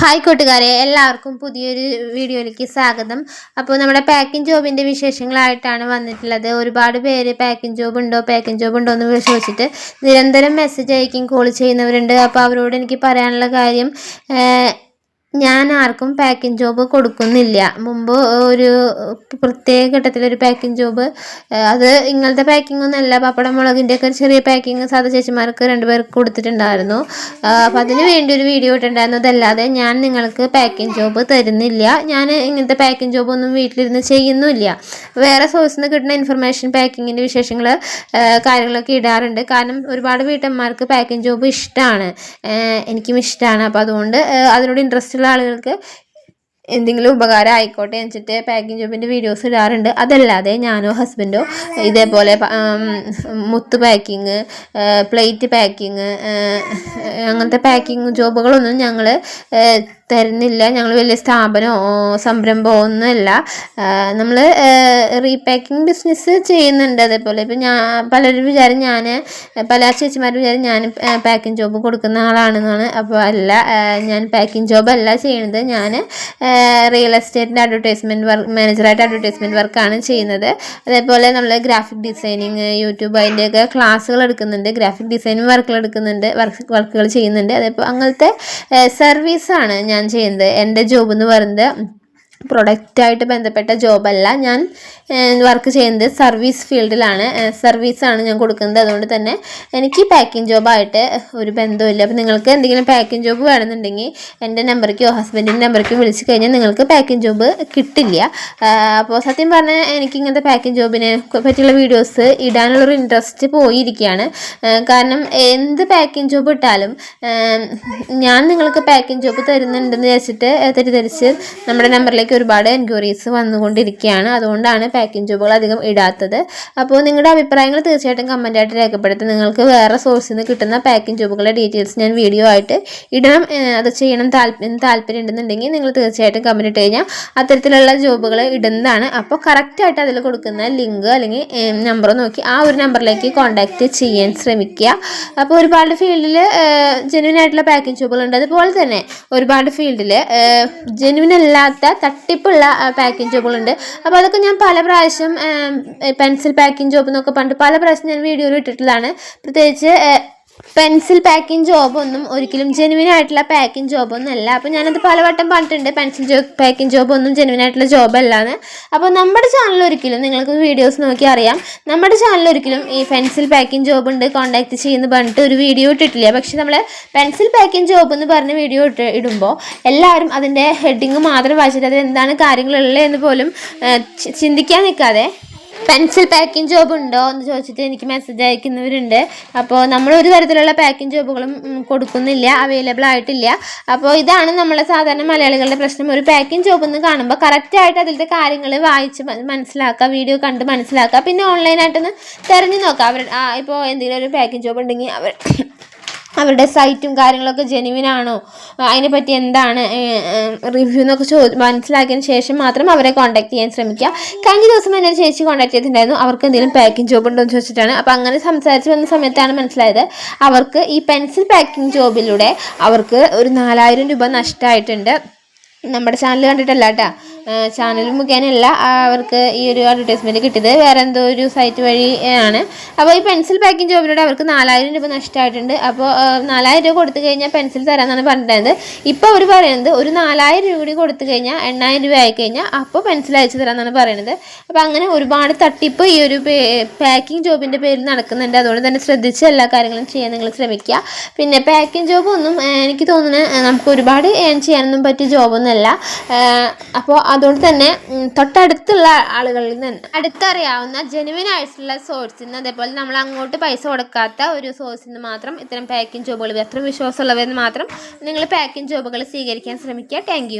Hi കൂട്ടുകാരെ എല്ലാവർക്കും പുതിയൊരു വീഡിയോയിലേക്ക് സ്വാഗതം. അപ്പോൾ നമ്മുടെ പാക്കിംഗ് ജോബിന്റെ വിശേഷങ്ങളായിട്ടാണ് വന്നിട്ടുള്ളത്. ഒരുപാട് പേര് പാക്കിംഗ് ജോബ് ഉണ്ടോ പാക്കിംഗ് ജോബ് ഉണ്ടോ എന്ന് ചോദിച്ചിട്ട് നിരന്തരം മെസ്സേജ് അയക്കും കോൾ ചെയ്യുന്നവരുണ്ട്. അപ്പോൾ അവരോട് എനിക്ക് പറയാനുള്ള കാര്യം ഞാൻ ആർക്കും പാക്കിംഗ് ജോബ് കൊടുക്കുന്നില്ല. മുമ്പ് ഒരു പ്രത്യേക ഘട്ടത്തിൽ ഒരു പാക്കിംഗ് ജോബ് അത് ഇങ്ങനത്തെ പാക്കിംഗ് ഒന്നല്ല പപ്പടം മുളകിന്റെ ഒക്കെ ചെറിയ പാക്കിംഗ് സാധാ ചേച്ചിമാർക്ക് രണ്ടുപേർക്ക് കൊടുത്തിട്ടുണ്ടായിരുന്നു. അപ്പോൾ അതിന് വേണ്ടി ഒരു വീഡിയോ ഇട്ടിട്ടുണ്ടായിരുന്നു. അതല്ലാതെ ഞാൻ നിങ്ങൾക്ക് പാക്കിംഗ് ജോബ് തരുന്നില്ല. ഞാൻ ഇങ്ങനത്തെ പാക്കിംഗ് ജോബ് ഒന്നും വീട്ടിലിരുന്ന് ചെയ്യുന്നുമില്ല വേറെ സോഴ്സിൽ നിന്ന് കിട്ടുന്ന ഇൻഫർമേഷൻ പാക്കിങ്ങിന്റെ വിശേഷങ്ങൾ കാര്യങ്ങളൊക്കെ ഇടാറുണ്ട്. കാരണം ഒരുപാട് വീട്ടമ്മമാർക്ക് പാക്കിംഗ് ജോബ് ഇഷ്ടമാണ് എനിക്കും ഇഷ്ടമാണ് അപ്പോൾ അതുകൊണ്ട് അതിനോട് ഇൻട്രസ്റ്റ് ഉള്ള ആളുകൾക്ക് എന്തെങ്കിലും ഉപകാരം ആയിക്കോട്ടെ വെച്ചിട്ട് പാക്കിംഗ് ജോബിന്റെ വീഡിയോസ് ഇടാറുണ്ട്. അതല്ലാതെ ഞാനോ ഹസ്ബൻഡോ ഇതേപോലെ മുത്ത് പാക്കിങ് പ്ലേറ്റ് പാക്കിങ് അങ്ങനത്തെ പാക്കിങ് ജോബുകളൊന്നും ഞങ്ങൾ തരുന്നില്ല. ഞങ്ങൾ വലിയ സ്ഥാപനമോ സംരംഭമോ ഒന്നുമല്ല. നമ്മൾ റീപാക്കിംഗ് ബിസിനസ് ചെയ്യുന്നുണ്ട് അതേപോലെ. ഇപ്പം ഞാൻ പലരും വിചാരം ഞാൻ പല ചേച്ചിമാരും വിചാരം ഞാൻ പാക്കിംഗ് ജോബ് കൊടുക്കുന്ന ആളാണെന്നാണ്. അപ്പോൾ അല്ല ഞാൻ പാക്കിംഗ് ജോബ് അല്ല ചെയ്യുന്നത്. ഞാൻ റിയൽ എസ്റ്റേറ്റിന്റെ അഡ്വർടൈസ്മെന്റ് വർക്ക് മാനേജറായിട്ട് അഡ്വർടൈസ്മെന്റ് വർക്കാണ് ചെയ്യുന്നത്. അതേപോലെ നമ്മൾ ഗ്രാഫിക് ഡിസൈനിങ് യൂട്യൂബ് അതിന്റെയൊക്കെ ക്ലാസ്സുകൾ എടുക്കുന്നുണ്ട്. ഗ്രാഫിക് ഡിസൈനിങ് വർക്കുകൾ എടുക്കുന്നുണ്ട്. വർക്ക് വർക്കുകൾ ചെയ്യുന്നുണ്ട്. അതേപോലെ അങ്ങനത്തെ സർവീസാണ് ഞാൻ ചെയ്യുന്നത്. എന്റെ ജോബ് എന്ന് പറയുന്നത് പ്രൊഡക്റ്റായിട്ട് ബന്ധപ്പെട്ട ജോബല്ല. ഞാൻ വർക്ക് ചെയ്യുന്നത് സർവീസ് ഫീൽഡിലാണ് സർവീസാണ് ഞാൻ കൊടുക്കുന്നത്. അതുകൊണ്ട് തന്നെ എനിക്ക് പാക്കിംഗ് ജോബായിട്ട് ഒരു ബന്ധമില്ല അപ്പോൾ നിങ്ങൾക്ക് എന്തെങ്കിലും പാക്കിംഗ് ജോബ് വേണമെന്നുണ്ടെങ്കിൽ എന്റെ നമ്പറിക്കോ ഹസ്ബൻഡിന്റെ നമ്പറിക്കോ വിളിച്ച് കഴിഞ്ഞാൽ നിങ്ങൾക്ക് പാക്കിംഗ് ജോബ് കിട്ടില്ല. അപ്പോൾ സത്യം പറഞ്ഞാൽ എനിക്ക് ഇങ്ങനത്തെ പാക്കിംഗ് ജോബിനെ പറ്റിയുള്ള വീഡിയോസ് ഇടാനുള്ളൊരു ഇൻട്രസ്റ്റ് പോയിരിക്കുകയാണ്. കാരണം എന്ത് പാക്കിംഗ് ജോബ് ഇട്ടാലും ഞാൻ നിങ്ങൾക്ക് പാക്കിംഗ് ജോബ് തരുന്നുണ്ടെന്ന് വെച്ചിട്ട് തെറ്റിദ്ധരിച്ച് നമ്മുടെ നമ്പറിലേക്ക് ഒരുപാട് എൻക്വയറീസ് വന്നുകൊണ്ടിരിക്കുകയാണ്. അതുകൊണ്ടാണ് പാക്കിംഗ് ജോബുകൾ അധികം ഇടാത്തത്. അപ്പോൾ നിങ്ങളുടെ അഭിപ്രായങ്ങൾ തീർച്ചയായിട്ടും കമന്റായിട്ട് രേഖപ്പെടുത്തി നിങ്ങൾക്ക് വേറെ സോഴ്സിൽ നിന്ന് കിട്ടുന്ന പാക്കിംഗ് ജോബുകളുടെ ഡീറ്റെയിൽസ് ഞാൻ വീഡിയോ ആയിട്ട് ഇടണം. അത് ചെയ്യണം താല്പര്യം താല്പര്യം ഉണ്ടെന്നുണ്ടെങ്കിൽ നിങ്ങൾ തീർച്ചയായിട്ടും കമന്റ് ഇട്ട് കഴിഞ്ഞാൽ അത്തരത്തിലുള്ള ജോബുകൾ ഇടുന്നതാണ്. അപ്പോൾ കറക്റ്റായിട്ട് അതിൽ കൊടുക്കുന്ന ലിങ്ക് അല്ലെങ്കിൽ നമ്പർ നോക്കി ആ ഒരു നമ്പറിലേക്ക് കോൺടാക്റ്റ് ചെയ്യാൻ ശ്രമിക്കുക. അപ്പോൾ ഒരുപാട് ഫീൽഡിൽ ജെന്യൂൻ ആയിട്ടുള്ള പാക്കിംഗ് ജോബുകളുണ്ട് അതുപോലെ തന്നെ ഒരുപാട് ഫീൽഡിൽ ജെന്യൂൻ അല്ലാത്ത തട്ടിപ്പുള്ള പാക്കിംഗ് ജോബുകളുണ്ട് അപ്പോൾ അതൊക്കെ ഞാൻ പല പ്രാവശ്യം പെൻസിൽ പാക്കിംഗ് ജോബ് എന്നൊക്കെ പറഞ്ഞിട്ട് പല പ്രാവശ്യം ഞാൻ വീഡിയോയിൽ ഇട്ടിട്ടുള്ളതാണ്. പ്രത്യേകിച്ച് പെൻസിൽ പാക്കിംഗ് ജോബൊന്നും ഒരിക്കലും ജെനുവിൻ ആയിട്ടുള്ള പാക്കിംഗ് ജോബൊന്നും അല്ല അപ്പോൾ ഞാനത് പലവട്ടം പറഞ്ഞിട്ടുണ്ട് പെൻസിൽ ജോ പാക്കിംഗ് ജോബൊന്നും ജെനുവിൻ ആയിട്ടുള്ള ജോബല്ലാന്ന്. അപ്പോൾ നമ്മുടെ ചാനൽ ഒരിക്കലും നിങ്ങൾക്ക് വീഡിയോസ് നോക്കി അറിയാം. നമ്മുടെ ചാനൽ ഒരിക്കലും ഈ പെൻസിൽ പാക്കിംഗ് ജോബ് ഉണ്ട് കോൺടാക്ട് ചെയ്യുന്ന പറഞ്ഞിട്ട് ഒരു വീഡിയോ ഇട്ടിട്ടില്ല. പക്ഷെ നമ്മൾ പെൻസിൽ പാക്കിംഗ് ജോബ് എന്ന് പറഞ്ഞ് വീഡിയോ ഇട്ട് ഇടുമ്പോൾ എല്ലാവരും അതിന്റെ ഹെഡിങ് മാത്രം വായിച്ചിട്ട് അതിൽ എന്താണ് കാര്യങ്ങളുള്ളത് എന്ന് പോലും ചിന്തിക്കാൻ നിൽക്കാതെ പെൻസിൽ പാക്കിംഗ് ജോബ് ഉണ്ടോ എന്ന് ചോദിച്ചിട്ട് എനിക്ക് മെസ്സേജ് അയക്കുന്നവരുണ്ട്. അപ്പോൾ നമ്മൾ ഒരു തരത്തിലുള്ള പാക്കിംഗ് ജോബുകളും കൊടുക്കുന്നില്ല അവൈലബിൾ ആയിട്ടില്ല. അപ്പോൾ ഇതാണ് നമ്മളെ സാധാരണ മലയാളികളുടെ പ്രശ്നം. ഒരു പാക്കിംഗ് ജോബ് എന്ന് കാണുമ്പോൾ കറക്റ്റായിട്ട് അതിലത്തെ കാര്യങ്ങൾ വായിച്ച് മനസ്സിലാക്കുക വീഡിയോ കണ്ട് മനസ്സിലാക്കുക. പിന്നെ ഓൺലൈനായിട്ടൊന്ന് തിരഞ്ഞു നോക്കുക. അവർ ഇപ്പോൾ എന്തെങ്കിലും ഒരു പാക്കിംഗ് ജോബ് ഉണ്ടെങ്കിൽ അവർ അവരുടെ സൈറ്റും കാര്യങ്ങളൊക്കെ ജെനുവിൻ ആണോ? അതിനെപ്പറ്റി എന്താണ് റിവ്യൂ എന്നൊക്കെ ചോ മനസ്സിലാക്കിയതിന് ശേഷം മാത്രം അവരെ കോൺടാക്ട് ചെയ്യാൻ ശ്രമിക്കുക. കഴിഞ്ഞ ദിവസം ഒരു ചേച്ചി കോൺടാക്ട് ചെയ്തിട്ടുണ്ടായിരുന്നു. അവർക്ക് എന്തെങ്കിലും പാക്കിംഗ് ജോബ് ഉണ്ടോ എന്ന് ചോദിച്ചിട്ടാണ്. അപ്പോൾ അങ്ങനെ സംസാരിച്ച് വന്ന സമയത്താണ് മനസ്സിലായത്. അവർക്ക് ഈ പെൻസിൽ പാക്കിംഗ് ജോബിലൂടെ അവർക്ക് ഒരു നാലായിരം രൂപ നഷ്ടമായിട്ടുണ്ട് നമ്മുടെ ചാനൽ കണ്ടിട്ടല്ല കേട്ടോ. ചാനൽ മുഖേനയല്ല അവർക്ക് ഈ ഒരു അഡ്വർടൈസ്മെന്റ് കിട്ടിയത്. വേറെ എന്തോ ഒരു സൈറ്റ് വഴി ആണ്. അപ്പോൾ ഈ പെൻസിൽ പാക്കിംഗ് ജോബിലൂടെ അവർക്ക് നാലായിരം രൂപ നഷ്ടമായിട്ടുണ്ട് അപ്പോൾ നാലായിരം രൂപ കൊടുത്തു കഴിഞ്ഞാൽ പെൻസിൽ തരാമെന്നാണ് പറഞ്ഞിട്ടുണ്ടായത് ഇപ്പോൾ അവർ പറയുന്നത് ഒരു നാലായിരം രൂപ കൂടി കൊടുത്തു കഴിഞ്ഞാൽ എണ്ണായിരം രൂപ ആയി കഴിഞ്ഞാൽ അപ്പോൾ പെൻസിൽ അയച്ചു തരാമെന്നാണ് പറയുന്നത്. അപ്പോൾ അങ്ങനെ ഒരുപാട് തട്ടിപ്പ് ഈ ഒരു പാക്കിംഗ് ജോബിന്റെ പേരിൽ നടക്കുന്നുണ്ട്. അതുകൊണ്ട് തന്നെ ശ്രദ്ധിച്ച് എല്ലാ കാര്യങ്ങളും ചെയ്യാൻ നിങ്ങൾ ശ്രമിക്കുക. പിന്നെ പാക്കിംഗ് ജോബ് ഒന്നും എനിക്ക് തോന്നുന്നത് നമുക്ക് ഒരുപാട് ഏൺ ചെയ്യാനൊന്നും പറ്റിയ ജോബൊന്നുമല്ല അപ്പോൾ അതുകൊണ്ട് തന്നെ തൊട്ടടുത്തുള്ള ആളുകളിൽ നിന്ന് അടുത്തറിയാവുന്ന ജെനുവിൻ ആയിട്ടുള്ള സോഴ്സിൽ നിന്ന് അതേപോലെ നമ്മൾ അങ്ങോട്ട് പൈസ കൊടുക്കാത്ത ഒരു സോഴ്സിൽ നിന്ന് മാത്രം ഇത്തരം പാക്കിംഗ് ജോബുകൾ അത്രയും വിശ്വാസമുള്ളവരെന്ന് മാത്രം നിങ്ങൾ പാക്കിംഗ് ജോബുകൾ സ്വീകരിക്കാൻ ശ്രമിക്കുക. താങ്ക്